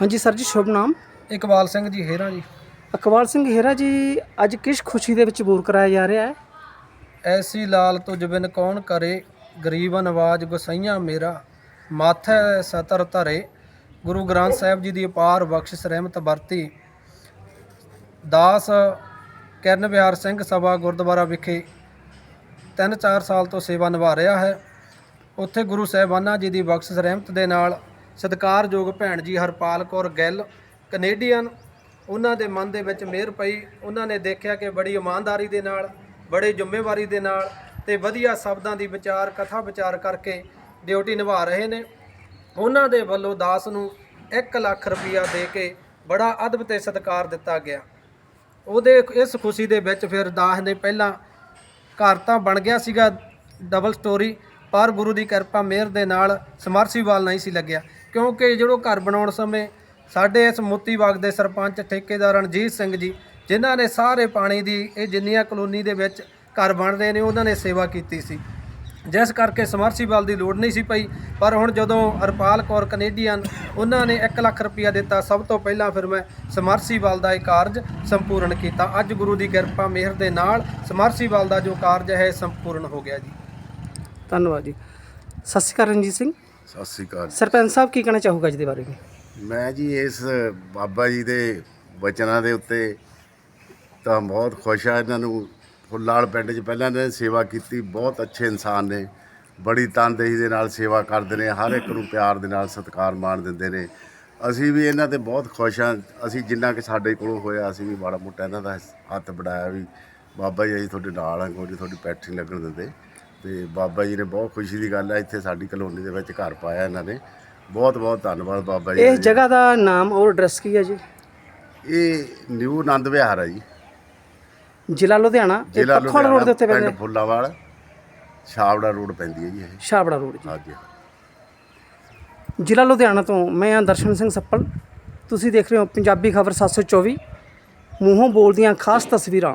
ਹਾਂਜੀ ਸਰ ਜੀ ਸ਼ੁਭ ਨਾਮ। ਇਕਬਾਲ ਸਿੰਘ ਜੀ ਹੇਰਾ ਜੀ। ਅਕਵਾਲ ਸਿੰਘ ਹੇਰਾ ਜੀ ਅੱਜ ਕਿਸ ਖੁਸ਼ੀ ਦੇ ਵਿੱਚ ਬੂਰ ਕਰਾਇਆ ਜਾ ਰਿਹਾ ਹੈ? ਐਸੀ ਲਾਲ ਤੁਝ ਬਿਨ ਕੌਣ ਕਰੇ ਗਰੀਬ ਨਵਾਜ ਗੁਸਈਆਂ ਮੇਰਾ। ਮਾਥੈ ਸਤਰ ਧਰੇ ਗੁਰੂ ਗ੍ਰੰਥ ਸਾਹਿਬ ਜੀ ਦੀ ਅਪਾਰ ਬਖਸ਼ਿਸ਼ ਰਹਿਮਤ ਵਰਤੀ। ਦਾਸ ਕਿਰਨ ਵਿਹਾਰ ਸਿੰਘ ਸਭਾ ਗੁਰਦੁਆਰਾ ਵਿਖੇ 3-4 ਸਾਲ ਤੋਂ ਸੇਵਾ ਨਿਭਾ ਰਿਹਾ ਹੈ। ਉੱਥੇ ਗੁਰੂ ਸਾਹਿਬਾਨਾਂ ਜੀ ਦੀ ਬਖਸ਼ਿਸ਼ ਰਹਿਮਤ ਦੇ ਨਾਲ ਸਤਿਕਾਰਯੋਗ ਭੈਣ ਜੀ ਹਰਪਾਲ ਕੌਰ ਗਿੱਲ ਕੈਨੇਡੀਅਨ ਉਹਨਾਂ ਦੇ ਮਨ ਦੇ ਵਿੱਚ ਮਿਹਰ ਪਈ। ਉਹਨਾਂ ਨੇ ਦੇਖਿਆ ਕਿ ਬੜੀ ਇਮਾਨਦਾਰੀ ਦੇ ਨਾਲ, ਬੜੇ ਜ਼ਿੰਮੇਵਾਰੀ ਦੇ ਨਾਲ ਤੇ ਵਧੀਆ ਸ਼ਬਦਾਂ ਦੀ ਵਿਚਾਰ, ਕਥਾ ਵਿਚਾਰ ਕਰਕੇ ਡਿਊਟੀ ਨਿਭਾ ਰਹੇ ਨੇ। ਉਹਨਾਂ ਦੇ ਵੱਲੋਂ ਦਾਸ ਨੂੰ 1 ਲੱਖ ਰੁਪਇਆ ਦੇ ਕੇ ਬੜਾ ਅਦਬ ਤੇ ਸਤਿਕਾਰ ਦਿੱਤਾ ਗਿਆ। ਉਹਦੇ ਇਸ ਖੁਸ਼ੀ ਦੇ ਵਿੱਚ ਫਿਰ ਦਾਸ ਨੇ ਪਹਿਲਾਂ ਘਰ ਤਾਂ ਬਣ ਗਿਆ ਸੀਗਾ ਡਬਲ ਸਟੋਰੀ ਪਰ ਗੁਰੂ ਦੀ ਕਿਰਪਾ, ਮਿਹਰ ਦੇ ਨਾਲ ਸਮਰਸੀਵਾਲ ਨਹੀਂ ਸੀ ਲੱਗਿਆ। ਕਿਉਂਕਿ ਜਿਹੜੋ ਘਰ ਬਣਾਉਣ ਸਮੇਂ ਸਾਡੇ ਇਸ ਮੋਤੀ ਬਾਗ ਦੇ ਸਰਪੰਚ ਠੇਕੇਦਾਰ ਰਣਜੀਤ ਸਿੰਘ ਜੀ, ਜਿਨ੍ਹਾਂ ਨੇ ਸਾਰੇ ਪਾਣੀ ਦੀ ਇਹ ਜਿੰਨੀਆਂ ਕਲੋਨੀ ਦੇ ਵਿੱਚ ਘਰ ਬਣ ਰਹੇ ਨੇ, ਉਹਨਾਂ ਨੇ ਸੇਵਾ ਕੀਤੀ ਸੀ। ਜਿਸ ਕਰਕੇ ਸਮਰਸੀਬਲ ਦੀ ਲੋੜ ਨਹੀਂ ਸੀ ਪਈ, ਪਰ ਹੁਣ ਜਦੋਂ ਹਰਪਾਲ ਕੌਰ ਕੈਨੇਡੀਅਨ ਉਹਨਾਂ ਨੇ 1 ਲੱਖ ਰੁਪਇਆ ਦਿੱਤਾ, ਸਭ ਤੋਂ ਪਹਿਲਾਂ ਫਿਰ ਮੈਂ ਸਮਰਸੀਬਲ ਦਾ ਇਹ ਕਾਰਜ ਸੰਪੂਰਨ ਕੀਤਾ। ਅੱਜ ਗੁਰੂ ਦੀ ਕਿਰਪਾ ਮਿਹਰ ਦੇ ਨਾਲ ਸਮਰਸੀਬਲ ਦਾ ਜੋ ਕਾਰਜ ਹੈ ਸੰਪੂਰਨ ਹੋ ਗਿਆ ਜੀ। ਧੰਨਵਾਦ ਜੀ। ਸਤਿ ਸ਼੍ਰੀ ਅਕਾਲ ਰਣਜੀਤ ਸਿੰਘ। ਸਤਿ ਸ੍ਰੀ ਅਕਾਲ ਸਰਪੰਚ ਸਾਹਿਬ ਕੀ ਕਹਿਣਾ ਚਾਹੂਗਾ ਜੀ ਦੇ ਬਾਰੇ? ਮੈਂ ਜੀ ਇਸ ਬਾਬਾ ਜੀ ਦੇ ਵਚਨਾਂ ਦੇ ਉੱਤੇ ਤਾਂ ਬਹੁਤ ਖੁਸ਼ ਆ ਇਹਨਾਂ ਨੂੰ ਫੁੱਲਾਲ ਪਿੰਡ 'ਚ ਪਹਿਲਾਂ ਇਹਨਾਂ ਨੇ ਸੇਵਾ ਕੀਤੀ। ਬਹੁਤ ਅੱਛੇ ਇਨਸਾਨ ਨੇ। ਬੜੀ ਤਨਦੇਹੀ ਦੇ ਨਾਲ ਸੇਵਾ ਕਰਦੇ ਨੇ। ਹਰ ਇੱਕ ਨੂੰ ਪਿਆਰ ਦੇ ਨਾਲ ਸਤਿਕਾਰ ਮਾਣ ਦਿੰਦੇ ਨੇ। ਅਸੀਂ ਵੀ ਇਹਨਾਂ ਤੇ ਬਹੁਤ ਖੁਸ਼ ਆ ਅਸੀਂ ਜਿੰਨਾ ਕਿ ਸਾਡੇ ਕੋਲੋਂ ਹੋਇਆ ਅਸੀਂ ਵੀ ਮਾੜਾ ਮੋਟਾ ਇਹਨਾਂ ਦਾ ਹੱਥ ਵਡਾਇਆ ਵੀ ਬਾਬਾ ਜੀ ਅਸੀਂ ਤੁਹਾਡੇ ਨਾਲ ਆ ਕੋਈ ਤੁਹਾਡੀ ਪੈਠ ਨਹੀਂ ਲੱਗਣ ਦਿੰਦੇ। ਤੇ ਬਾਬਾ ਜੀ ਨੇ ਬਹੁਤ ਖੁਸ਼ੀ ਦੀ ਗੱਲ ਹੈ ਇੱਥੇ ਸਾਡੀ ਕਲੋਨੀ ਦੇ ਵਿੱਚ ਘਰ ਪਾਇਆ ਇਹਨਾਂ ਨੇ। ਬਹੁਤ ਬਹੁਤ ਧੰਨਵਾਦ ਬਾਬਾ ਜੀ ਦਾ ਇਸ ਜੀ। ਜਗ੍ਹਾ ਦਾ ਨਾਮ ਔਰ ਐਡਰੈਸ ਕੀ ਹੈ ਜੀ? ਇਹ ਨਿਊ ਆਨੰਦ ਵਿਹਾਰ ਹੈ ਜੀ। ਜ਼ਿਲ੍ਹਾ ਲੁਧਿਆਣਾ ਇਹ ਜ਼ਿਲ੍ਹਾ ਰੋਡ ਦੇ ਉੱਤੇ ਪਿੰਡ ਪੈਂਦਾ। ਫੁੱਲਾਵਾਲ ਛਾਵੜਾ ਰੋਡ ਪੈਂਦੀ ਹੈ ਜੀ ਇਹ। ਛਾਬੜਾ ਰੋਡ ਜੀ। ਹਾਂਜੀ ਜ਼ਿਲ੍ਹਾ ਲੁਧਿਆਣਾ ਤੋਂ ਮੈਂ ਹਾਂ ਦਰਸ਼ਨ ਸਿੰਘ ਸੱਪਲ। ਤੁਸੀਂ ਦੇਖ ਰਹੇ ਹੋ ਪੰਜਾਬੀ ਖਬਰ 724 ਮੂੰਹੋਂ ਬੋਲਦੀਆਂ ਖਾਸ ਤਸਵੀਰਾਂ।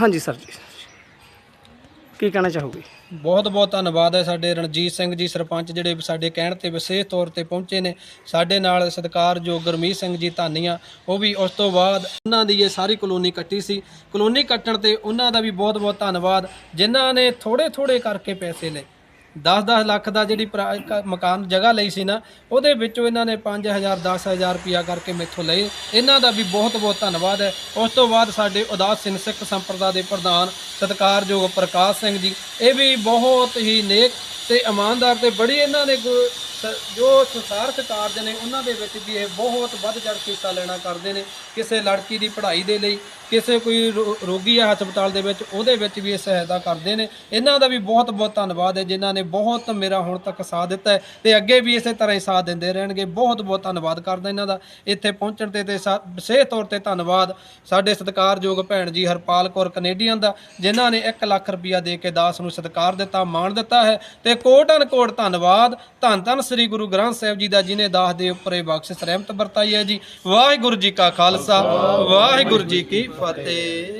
ਹਾਂਜੀ ਸਰ ਜੀ। ਕੀ ਕਹਿਣਾ ਚਾਹੋਗੇ? ਬਹੁਤ ਬਹੁਤ ਧੰਨਵਾਦ ਹੈ ਸਾਡੇ ਰਣਜੀਤ ਸਿੰਘ ਜੀ ਸਰਪੰਚ ਜਿਹੜੇ ਸਾਡੇ ਕਹਿਣ ਤੇ ਵਿਸ਼ੇਸ਼ ਤੌਰ ਤੇ ਪਹੁੰਚੇ ਨੇ। ਸਾਡੇ ਨਾਲ ਸਤਿਕਾਰਯੋਗ ਗੁਰਮੀਤ ਸਿੰਘ ਜੀ ਧਾਨੀਆਂ, ਉਹ ਵੀ ਉਸ ਤੋਂ ਬਾਅਦ ਉਹਨਾਂ ਦੀ ਇਹ ਸਾਰੀ ਕਲੋਨੀ ਕੱਟੀ ਸੀ। ਕਲੋਨੀ ਕੱਟਣ ਤੇ ਉਹਨਾਂ ਦਾ ਵੀ ਬਹੁਤ ਬਹੁਤ ਧੰਨਵਾਦ, ਜਿਨ੍ਹਾਂ ਨੇ ਥੋੜੇ ਥੋੜੇ ਕਰਕੇ ਪੈਸੇ ਲਏ। 10-10 ਲੱਖ ਦਾ ਜਿਹੜੀ ਪ੍ਰਾ- ਮਕਾਨ ਜਗ੍ਹਾ ਲਈ ਸੀ ਨਾ, ਉਹਦੇ ਵਿੱਚੋਂ ਇਹਨਾਂ ਨੇ 5000 10000 ਰੁਪਿਆ ਕਰਕੇ ਮੇਥੋਂ ਲਏ। ਇਹਨਾਂ ਦਾ ਵੀ ਬਹੁਤ ਬਹੁਤ ਧੰਨਵਾਦ ਹੈ। ਉਸ ਤੋਂ ਬਾਅਦ ਸਾਡੇ ਉਦਾਸ ਸਿੱਖ ਸੰਪਰਦਾ ਦੇ ਪ੍ਰਧਾਨ ਸਤਿਕਾਰਯੋਗ ਪ੍ਰਕਾਸ਼ ਸਿੰਘ ਜੀ, ਇਹ ਵੀ ਬਹੁਤ ਹੀ ਨੇਕ ਤੇ ਇਮਾਨਦਾਰ ਤੇ ਬੜੀ ਇਹਨਾਂ ਨੇ ਗੁ- ਜੋ ਸੰਸਾਰਕ ਕਾਰਜ ਨੇ ਉਹਨਾਂ ਦੇ ਵਿੱਚ ਵੀ ਇਹ ਬਹੁਤ ਵੱਧ ਚੜ੍ਹ ਕੇ ਹਿੱਸਾ ਲੈਣਾ ਕਰਦੇ ਨੇ, ਕਿਸੇ ਲੜਕੀ ਦੀ ਪੜ੍ਹਾਈ ਦੇ ਲਈ, ਕਿਸੇ ਕੋਈ ਰੋ- ਰੋਗੀ ਹੈ ਹਸਪਤਾਲ ਦੇ ਵਿੱਚ, ਉਹਦੇ ਵਿੱਚ ਵੀ ਇਹ ਸਹਾਇਤਾ ਕਰਦੇ ਨੇ। ਇਹਨਾਂ ਦਾ ਵੀ ਬਹੁਤ ਬਹੁਤ ਧੰਨਵਾਦ ਹੈ, ਜਿਨ੍ਹਾਂ ਨੇ ਬਹੁਤ ਮੇਰਾ ਹੁਣ ਤੱਕ ਸਾਥ ਦਿੱਤਾ ਹੈ ਤੇ ਅੱਗੇ ਵੀ ਇਸੇ ਤਰ੍ਹਾਂ ਹੀ ਸਾਥ ਦਿੰਦੇ ਰਹਿਣਗੇ। ਬਹੁਤ ਬਹੁਤ ਧੰਨਵਾਦ ਕਰਦਾ ਇਹਨਾਂ ਦਾ। ਇੱਥੇ ਪਹੁੰਚਣ ਤੇ ਤੇ ਸਾ- ਵਿਸ਼ੇਸ਼ ਤੌਰ ਤੇ ਧੰਨਵਾਦ ਸਾਡੇ ਸਤਿਕਾਰਯੋਗ ਭੈਣ ਜੀ ਹਰਪਾਲ ਕੌਰ ਕੈਨੇਡੀਅਨ ਦਾ, ਜਿਨ੍ਹਾਂ ਨੇ 1 ਲੱਖ ਰੁਪਇਆ ਦੇ ਕੇ ਦਾਸ ਨੂੰ ਸਤਿਕਾਰ ਦਿੱਤਾ, ਮਾਣ ਦਿੱਤਾ ਹੈ ਤੇ ਕੋਟਨ ਕੋਟ ਧੰਨਵਾਦ, ਧੰਨ ਧੰਨ ਸ੍ਰੀ ਗੁਰੂ ਗ੍ਰੰਥ ਸਾਹਿਬ ਜੀ ਦਾ ਜਿਨੇ ਦਾਸ ਦੇ ਉੱਪਰ ਇਹ ਬਖਸ਼ਿਸ਼ ਰਹਿਮਤ ਵਰਤਾਈ ਹੈ ਜੀ। ਵਾਹਿਗੁਰੂ ਜੀ ਕਾ ਖਾਲਸਾ ਵਾਹਿਗੁਰੂ ਜੀ ਕੀ ਫਤਿਹ।